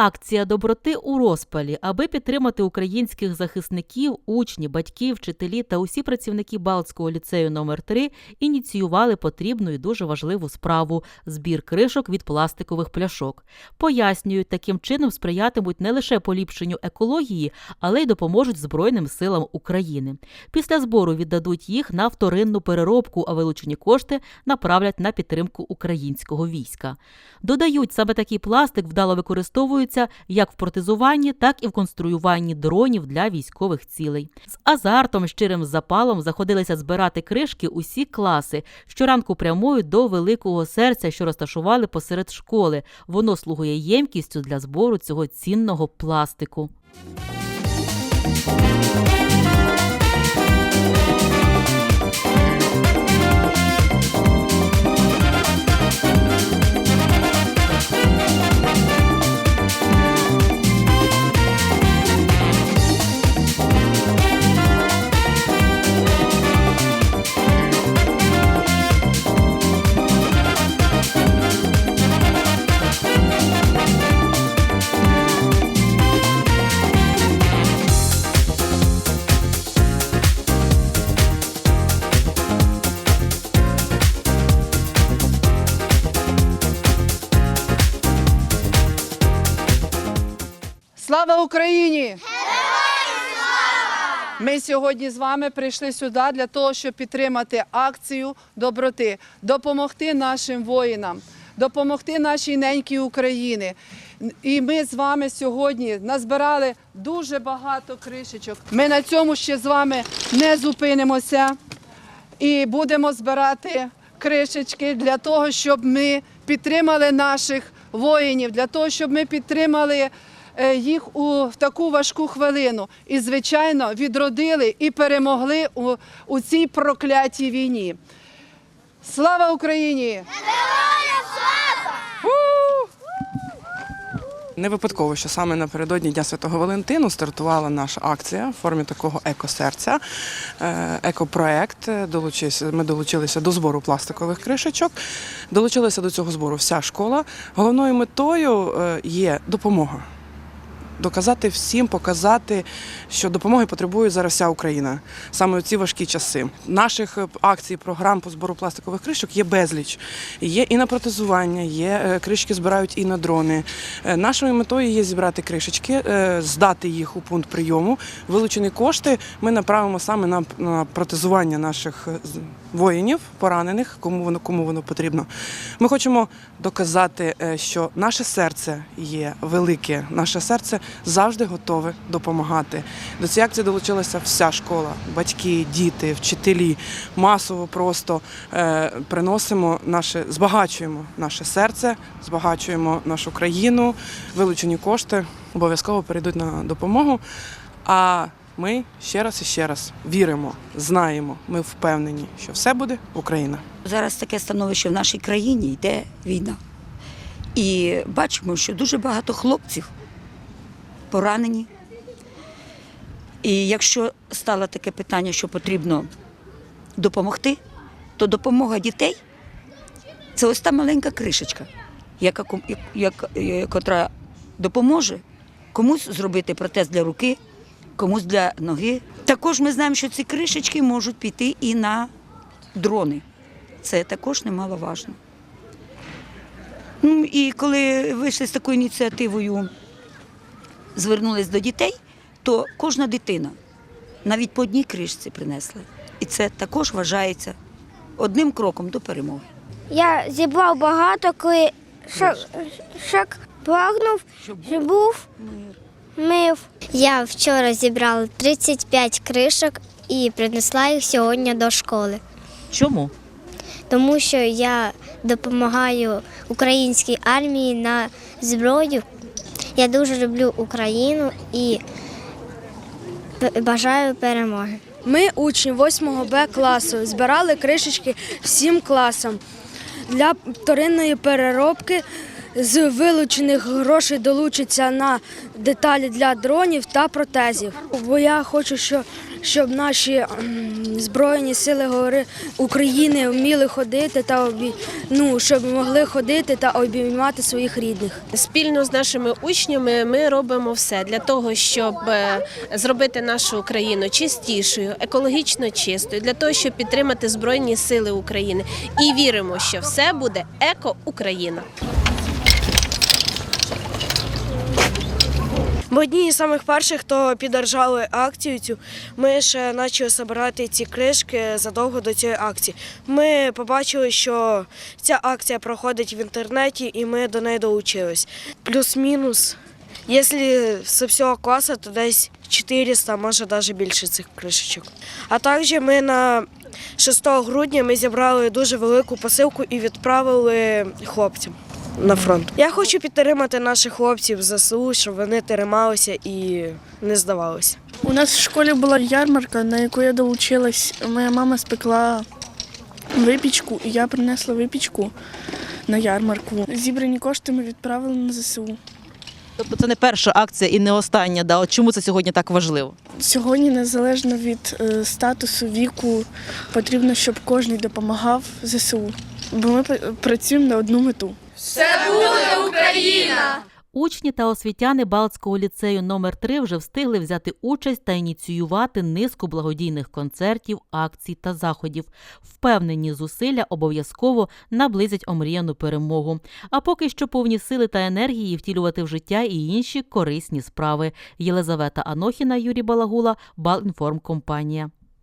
Акція доброти у розпалі, аби підтримати українських захисників, учні, батьки, вчителі та усі працівники Балтського ліцею номер 3 ініціювали потрібну і дуже важливу справу збір кришок від пластикових пляшок. Пояснюють, таким чином сприятимуть не лише поліпшенню екології, але й допоможуть Збройним силам України. Після збору віддадуть їх на вторинну переробку, а вилучені кошти направлять на підтримку українського війська. Додають, саме такий пластик вдало використовується як в протезуванні, так і в конструюванні дронів для військових цілей. З азартом, щирим запалом заходилися збирати кришки усі класи. Щоранку прямують до великого серця, що розташували посеред школи. Воно слугує ємкістю для збору цього цінного пластику. Слава Україні! Героям слава! Ми сьогодні з вами прийшли сюди для того, щоб підтримати акцію доброти, допомогти нашим воїнам, допомогти нашій ненькій Україні. І ми з вами сьогодні назбирали дуже багато кришечок. Ми на цьому ще з вами не зупинимося і будемо збирати кришечки для того, щоб ми підтримали наших воїнів, для того, щоб ми підтримали їх у таку важку хвилину. І, звичайно, відродили і перемогли у, у цій проклятій війні. Слава Україні! Не випадково, що саме напередодні Дня Святого Валентину стартувала наша акція в формі такого екосерця, е, екопроект. Е, Ми долучилися до збору пластикових кришечок. Долучилася до цього збору вся школа. Головною метою е, є допомога. Доказати всім, показати, що допомоги потребує зараз вся Україна саме у ці важкі часи. Наших е, акцій, програм по збору пластикових кришок є безліч. Є і на протезування, є е, кришки збирають і на дрони. Е, Нашою метою є зібрати кришечки, здати їх у пункт прийому. Вилучені кошти ми направимо саме на, протезування наших воїнів, поранених, кому воно кому воно потрібно. Ми хочемо доказати, що наше серце є велике, наше серце завжди готове допомагати. До цієї акції долучилася вся школа, батьки, діти, вчителі. Масово просто е, приносимо наше, збагачуємо наше серце, збагачуємо нашу країну. Вилучені кошти обов'язково перейдуть на допомогу. А ми ще раз і ще раз віримо, знаємо, ми впевнені, що все буде Україна. Зараз таке становище в нашій країні йде війна. І бачимо, що дуже багато хлопців поранені. І якщо стало таке питання, що потрібно допомогти, то допомога дітей це ось та маленька кришечка, яка, ком- як, як, е, допоможе комусь зробити протез для руки, комусь для ноги. Також ми знаємо, що ці кришечки можуть піти і на дрони. Це також немаловажно. Ну і коли вийшли з такою ініціативою, звернулись до дітей, то кожна дитина навіть по одній кришці принесла. І це також вважається одним кроком до перемоги. Я зібрав багато кришок, прагнув, щоб був мив. Я вчора зібрала 35 кришок і принесла їх сьогодні до школи, Чому? тому що я допомагаю українській армії на зброю. Я дуже люблю Україну і бажаю перемоги. Ми, учні 8 Б класу, збирали кришечки всім класам. Для вторинної переробки з вилучених грошей долучиться на деталі для дронів та протезів. Бо я хочу, що щоб наші Збройні сили гори- України вміли ходити та обі... ну, щоб могли ходити та обіймати своїх рідних. Спільно з нашими учнями ми робимо все для того, щоб е, зробити нашу Україну чистішою, екологічно чистою, для того, щоб підтримати Збройні Сили України. І віримо, що все буде еко-Україна. Ми одні із самих перших, хто піддержали акцію цю. Ми ще почали збирати ці кришки задовго до цієї акції. Ми побачили, що ця акція проходить в інтернеті, і ми до неї долучились. Плюс-мінус. Якщо з всього класу, то десь 400, може навіть більше цих кришечок. А також ми на 6 грудня ми зібрали дуже велику посилку і відправили хлопцям на фронт. Я хочу підтримати наших хлопців ЗСУ, щоб вони трималися і не здавалися. У нас в школі була ярмарка, на яку я долучилась. Моя мама спекла випічку, і я принесла випічку на ярмарку. Зібрані кошти ми відправили на ЗСУ. Тобто це не перша акція і не остання. Да? От чому це сьогодні так важливо? Сьогодні, незалежно від е, статусу, віку, потрібно, щоб кожен допомагав ЗСУ. Бо ми пр- працюємо на одну мету. Учні та освітяни Балтського ліцею номер 3 вже встигли взяти участь та ініціювати низку благодійних концертів, акцій та заходів. Впевнені зусилля обов'язково наблизять омріяну перемогу. А поки що повні сили та енергії втілювати в життя і інші корисні справи. Єлизавета Анохіна, Юрій Балагула, Балінформкомпанія.